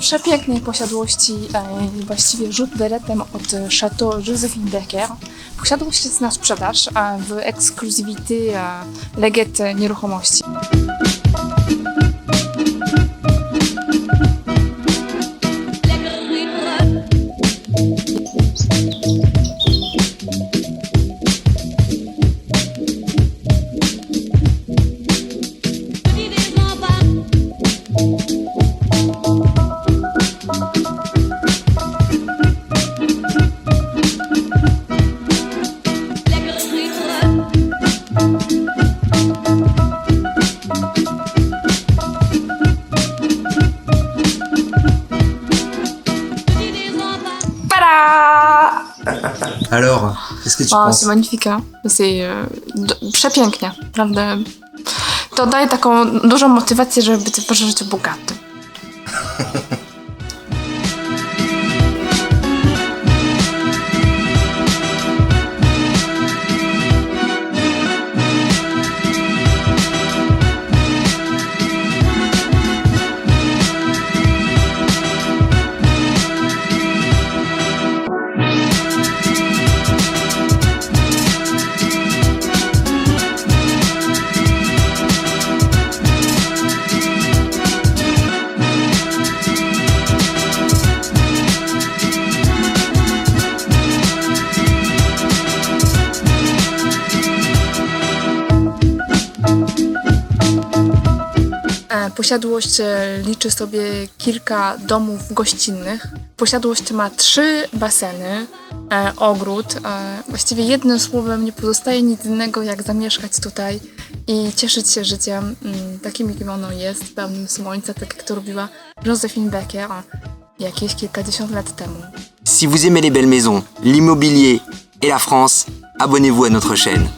Przepięknej posiadłości, e, właściwie rzut beretem od Chateau Josephine Becker. Posiadłość jest na sprzedaż a w ekskluzywity e, Leget Nieruchomości. Alors, qu'est-ce que tu O, penses c'est magnifique, hein? C'est e, przepięknie, naprawdę. To daje taką dużą motywację, żeby być bogatym. Posiadłość e, liczy sobie kilka domów gościnnych. Posiadłość ma trzy baseny, e, ogród. E, właściwie jednym słowem nie pozostaje nic innego, jak zamieszkać tutaj i cieszyć się życiem mm, takim, jakim ono jest, pełnym słońca, tak jak to robiła Josephine Becker jakieś kilkadziesiąt lat temu. Si vous aimez les belles maisons, l'immobilier et la France, abonnez-vous à notre chaîne.